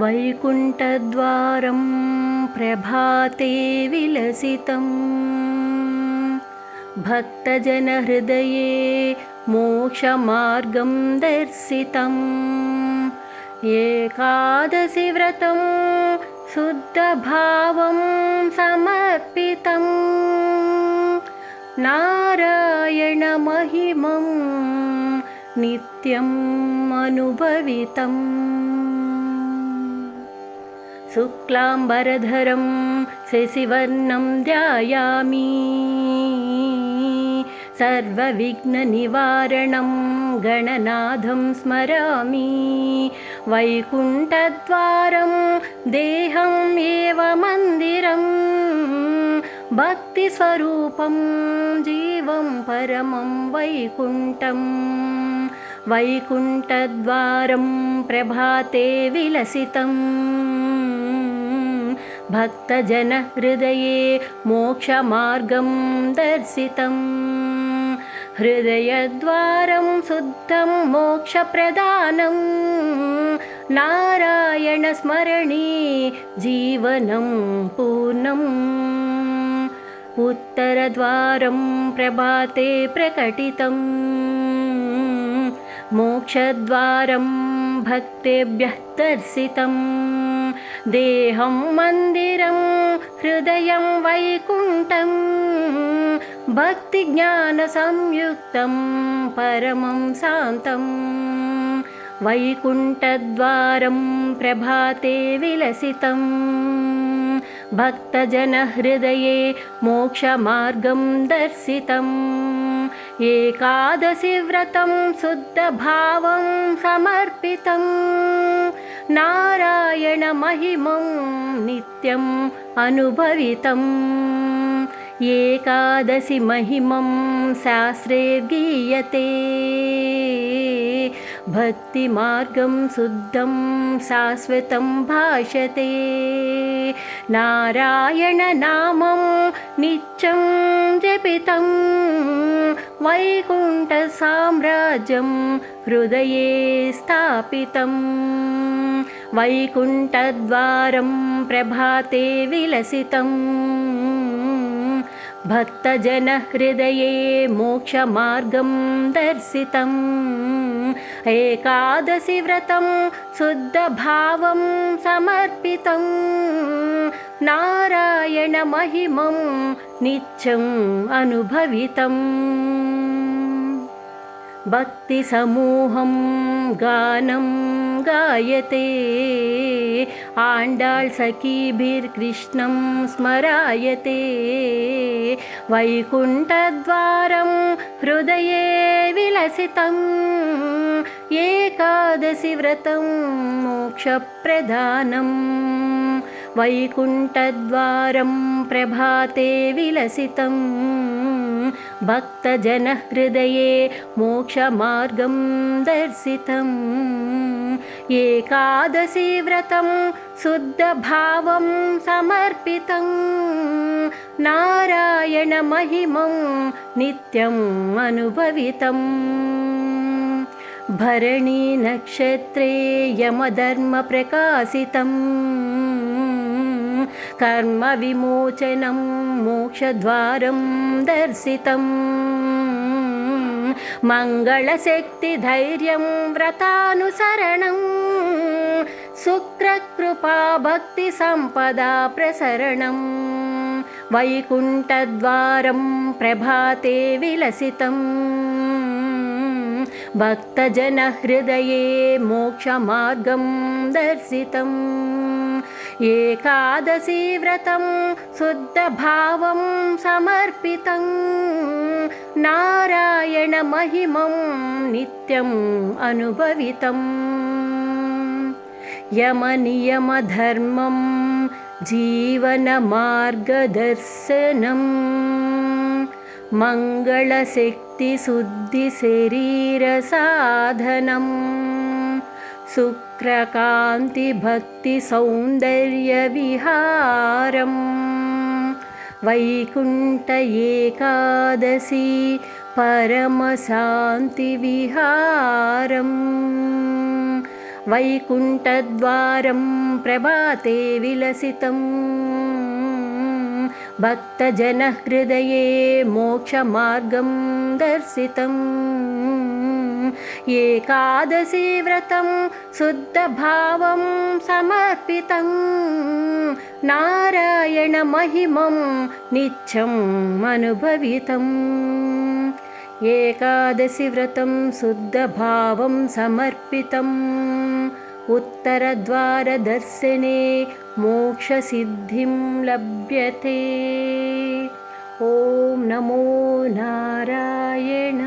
वैकुण्ठद्वारं प्रभाते विलसितम् भक्तजनहृदये मोक्षमार्गं दर्शितम् एकादशिव्रतं शुद्धभावं समर्पितम् नारायणमहिमं नित्यम् अनुभवितम्। शुक्लाम्बरधरं शशिवर्णं ध्यायामि। सर्वविघ्ननिवारणं गणनाथं स्मरामि। वैकुण्ठद्वारं देहम् एव मन्दिरं भक्तिस्वरूपं जीवं परमं वैकुण्ठम्। वैकुण्ठद्वारं प्रभाते विलसितम् भक्तजनहृदये मोक्षमार्गं दर्शितम् हृदयद्वारं शुद्धं मोक्षप्रदानं। नारायणस्मरणे जीवनं पूर्णम्। उत्तरद्वारं प्रभाते प्रकटितम् मोक्षद्वारं भक्तेभ्यः दर्शितम् देहं मन्दिरं हृदयं वैकुण्ठं भक्तिज्ञानसंयुक्तं परमं शान्तम् वैकुण्ठद्वारं प्रभाते विलसितम् भक्तजनहृदये मोक्षमार्गं दर्शितम् एकादशिव्रतं शुद्धभावं समर्पितम् नारायणमहिमं नित्यम् अनुभवितम् एकादशि महिमं शास्त्रे गीयते भक्तिमार्गं शुद्धं शाश्वतं भाषते नारायणनामं नित्यं जपितं वैकुण्ठसाम्राज्यं हृदये स्थापितम् वैकुण्ठद्वारं प्रभाते विलसितम् भक्तजनहृदये मोक्षमार्गं दर्शितम् एकादशिव्रतं शुद्धभावं समर्पितम् नारायणमहिमं नित्यम् अनुभवितम्। भक्तिसमूहं गानं गायते। आण्डाळ् सखीभिर्कृष्णं स्मरायते। वैकुण्ठद्वारं हृदये विलसितम् एकादशिव्रतं मोक्षप्रधानम् वैकुण्ठद्वारं प्रभाते विलसितम् भक्तजनहृदये मोक्षमार्गं दर्शितम्। एकादशीव्रतं शुद्धभावं समर्पितं। नारायणमहिमं नित्यम् अनुभवितम्। भरणीनक्षत्रे यमधर्मप्रकाशितम् कर्मविमोचनं मोक्षद्वारं दर्शितम् मङ्गलशक्तिधैर्यं व्रतानुसरणं शुक्रकृपा भक्तिसम्पदा प्रसरणं। वैकुण्ठद्वारं प्रभाते विलसितम् भक्तजनहृदये मोक्षमार्गं दर्शितम् एकादशीव्रतं शुद्धभावं समर्पितं। नारायणमहिमं नित्यम् अनुभवितम् यमनियमधर्मं जीवनमार्गदर्शनम् मङ्गलशक्तिशुद्धिशरीरसाधनम् शुक्रकान्तिभक्तिसौन्दर्यविहारम् वैकुण्ठ एकादशी परमशान्तिविहारम् वैकुण्ठद्वारं प्रभाते विलसितम् भक्तजनहृदये मोक्षमार्गं दर्शितम् एकादशी व्रतं शुद्धभावं समर्पितं। नारायणमहिमं नित्यम् अनुभवितम्। व्रतं शुद्धभावं समर्पितम्। उत्तरद्वारदर्शने मोक्षसिद्धिं लभ्यते। ॐ नमो नारायण